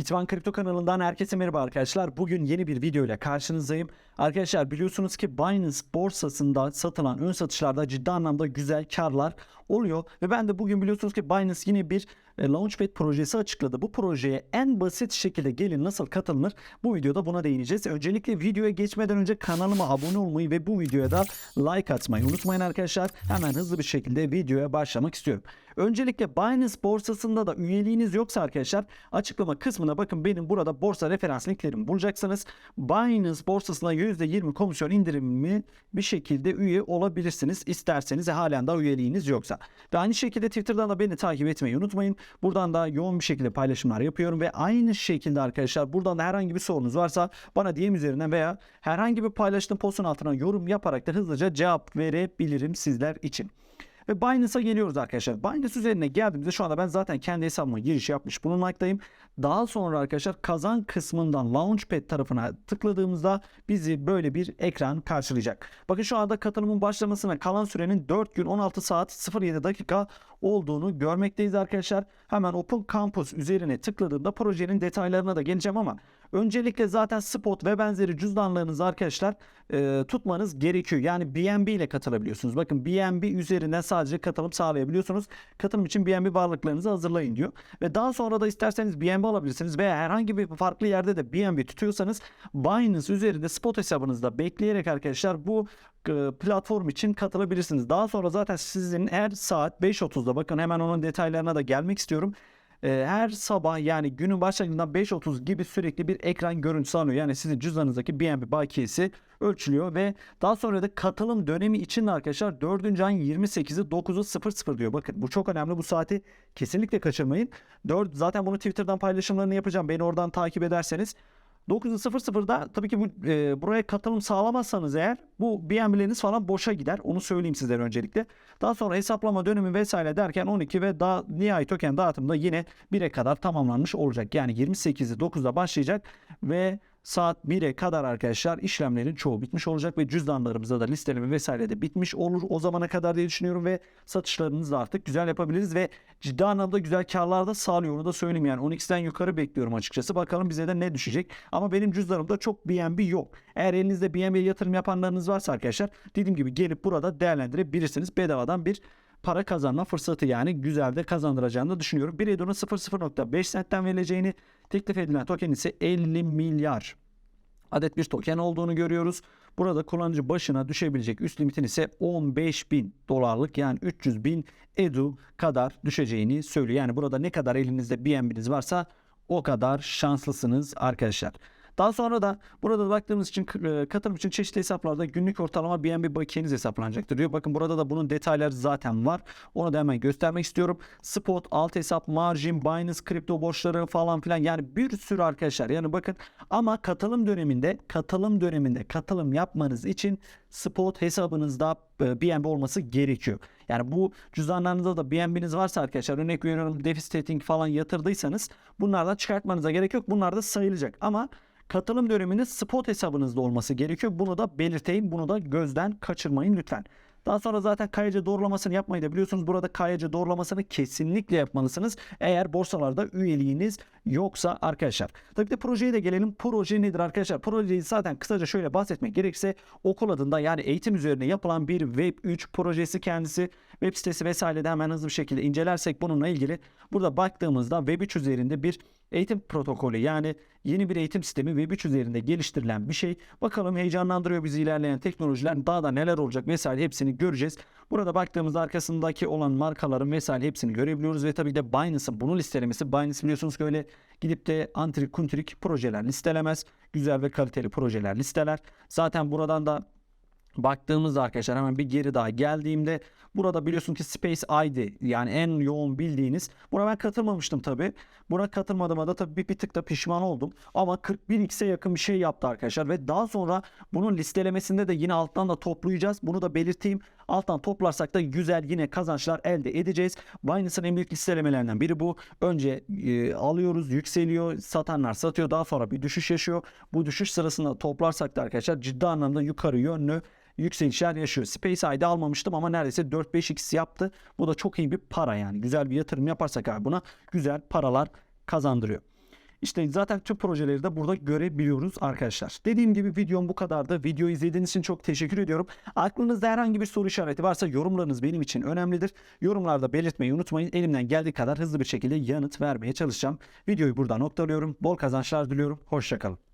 Bitvan Kripto kanalından herkese merhaba arkadaşlar. Bugün yeni bir video ile karşınızdayım. Arkadaşlar biliyorsunuz ki Binance borsasında satılan ön satışlarda ciddi anlamda güzel karlar oluyor. Ve ben de bugün biliyorsunuz ki Binance yine bir e, Launchpad projesi açıkladı. Bu projeye en basit şekilde gelin nasıl katılınır bu videoda buna değineceğiz. Öncelikle videoya geçmeden önce kanalıma abone olmayı ve bu videoya da like atmayı unutmayın arkadaşlar. Hemen hızlı bir şekilde videoya başlamak istiyorum. Öncelikle Binance borsasında da üyeliğiniz yoksa arkadaşlar açıklama kısmına bakın benim burada borsa referans linklerimi bulacaksınız. Binance borsasına %20 komisyon indirimli bir şekilde üye olabilirsiniz. İsterseniz halen daha üyeliğiniz yoksa. Ve aynı şekilde Twitter'dan da beni takip etmeyi unutmayın. Buradan da yoğun bir şekilde paylaşımlar yapıyorum ve aynı şekilde arkadaşlar buradan da herhangi bir sorunuz varsa bana DM üzerinden veya herhangi bir paylaştığım postun altına yorum yaparak da hızlıca cevap verebilirim sizler için. Ve Binance'a geliyoruz arkadaşlar. Binance üzerine geldiğimizde şu anda ben zaten kendi hesabıma giriş yapmış bulunmaktayım. Daha sonra arkadaşlar kazan kısmından Launchpad tarafına tıkladığımızda bizi böyle bir ekran karşılayacak. Bakın şu anda katılımın başlamasına kalan sürenin 4 gün 16 saat 07 dakika olduğunu görmekteyiz arkadaşlar. Hemen Open Campus üzerine tıkladığımda projenin detaylarına da geleceğim ama öncelikle zaten spot ve benzeri cüzdanlarınızı arkadaşlar e, tutmanız gerekiyor. Yani BNB ile katılabiliyorsunuz. Bakın BNB üzerinden sadece katılım sağlayabiliyorsunuz. Katılım için BNB varlıklarınızı hazırlayın diyor. Ve daha sonra da isterseniz BNB alabilirsiniz veya herhangi bir farklı yerde de BNB tutuyorsanız Binance üzerinde spot hesabınızda bekleyerek arkadaşlar bu e, platform için katılabilirsiniz. Daha sonra zaten sizin her saat 5.30'da bakın hemen onun detaylarına da gelmek istiyorum. E, her sabah yani günün başlangıcından 5.30 gibi sürekli bir ekran görüntüsü alıyor. Yani sizin cüzdanınızdaki BNB bakiyesi ölçülüyor ve daha sonra da katılım dönemi için arkadaşlar 4. ayın 28'i 9'u 00 diyor. Bakın bu çok önemli. Bu saati kesinlikle kaçırmayın. 4 zaten bunu Twitter'dan paylaşımlarını yapacağım. Beni oradan takip ederseniz 9.00'da tabii ki bu e, buraya katılım sağlamazsanız eğer bu BNB'leriniz falan boşa gider. Onu söyleyeyim sizlere öncelikle. Daha sonra hesaplama dönemi vesaire derken 12 ve daha nihai token dağıtımda yine 1'e kadar tamamlanmış olacak. Yani 28'i 9'da başlayacak ve saat 1'e kadar arkadaşlar işlemlerin çoğu bitmiş olacak ve cüzdanlarımızda da listeleme vesaire de bitmiş olur o zamana kadar diye düşünüyorum ve satışlarınızı da artık güzel yapabiliriz ve ciddi anlamda güzel karlar da sağlıyor onu da söyleyeyim. Yani 10x'ten yukarı bekliyorum açıkçası. Bakalım bize de ne düşecek. Ama benim cüzdanımda çok BNB yok. Eğer elinizde BNB yatırım yapanlarınız varsa arkadaşlar dediğim gibi gelip burada değerlendirebilirsiniz. Bedavadan bir para kazanma fırsatı yani güzel de kazandıracağını da düşünüyorum. Bir Edo'nun 0.05 sentten verileceğini teklif edilen token ise 50 milyar adet bir token olduğunu görüyoruz. Burada kullanıcı başına düşebilecek üst limitin ise 15 bin dolarlık yani 300 bin edu kadar düşeceğini söylüyor. Yani burada ne kadar elinizde BNB'niz varsa o kadar şanslısınız arkadaşlar. Daha sonra da burada baktığımız için e, katılım için çeşitli hesaplarda günlük ortalama BNB bakiyeniz hesaplanacaktır diyor. Bakın burada da bunun detayları zaten var. Onu da hemen göstermek istiyorum. Spot, alt hesap, margin, Binance, kripto borçları falan filan yani bir sürü arkadaşlar. Yani bakın ama katılım döneminde katılım döneminde katılım yapmanız için spot hesabınızda e, BNB olması gerekiyor. Yani bu cüzdanlarınızda da BNB'niz varsa arkadaşlar örnek veriyorum deficitating falan yatırdıysanız bunlardan çıkartmanıza gerek yok. Bunlar da sayılacak ama katılım döneminde spot hesabınızda olması gerekiyor. Bunu da belirteyim. Bunu da gözden kaçırmayın lütfen. Daha sonra zaten KYC doğrulamasını yapmayı da biliyorsunuz. Burada KYC doğrulamasını kesinlikle yapmalısınız. Eğer borsalarda üyeliğiniz yoksa arkadaşlar. Tabii de projeye de gelelim. Proje nedir arkadaşlar? Projeyi zaten kısaca şöyle bahsetmek gerekirse okul adında yani eğitim üzerine yapılan bir Web 3 projesi kendisi. Web sitesi vesaire de hemen hızlı bir şekilde incelersek bununla ilgili burada baktığımızda Web 3 üzerinde bir eğitim protokolü yani yeni bir eğitim sistemi Web 3 üzerinde geliştirilen bir şey. Bakalım heyecanlandırıyor bizi ilerleyen teknolojiler. Daha da neler olacak vesaire hepsini göreceğiz. Burada baktığımızda arkasındaki olan markaların vesaire hepsini görebiliyoruz ve tabii de Binance'ın bunu listelemesi. Binance biliyorsunuz ki öyle gidip de antrik kuntrik projeler listelemez. Güzel ve kaliteli projeler listeler. Zaten buradan da baktığımızda arkadaşlar hemen bir geri daha geldiğimde burada biliyorsun ki Space ID yani en yoğun bildiğiniz buna ben katılmamıştım tabi. Buna katılmadığıma da tabi bir, bir tık da pişman oldum. Ama 41x'e yakın bir şey yaptı arkadaşlar ve daha sonra bunun listelemesinde de yine alttan da toplayacağız. Bunu da belirteyim. Alttan toplarsak da güzel yine kazançlar elde edeceğiz. Binance'ın en büyük listelemelerinden biri bu. Önce e, alıyoruz, yükseliyor, satanlar satıyor. Daha sonra bir düşüş yaşıyor. Bu düşüş sırasında toplarsak da arkadaşlar ciddi anlamda yukarı yönlü yükselişler yaşıyor. Space almamıştım ama neredeyse 4-5x yaptı. Bu da çok iyi bir para yani. Güzel bir yatırım yaparsak abi buna güzel paralar kazandırıyor. İşte zaten tüm projeleri de burada görebiliyoruz arkadaşlar. Dediğim gibi videom bu kadardı. Videoyu izlediğiniz için çok teşekkür ediyorum. Aklınızda herhangi bir soru işareti varsa yorumlarınız benim için önemlidir. Yorumlarda belirtmeyi unutmayın. Elimden geldiği kadar hızlı bir şekilde yanıt vermeye çalışacağım. Videoyu burada noktalıyorum. Bol kazançlar diliyorum. Hoşçakalın.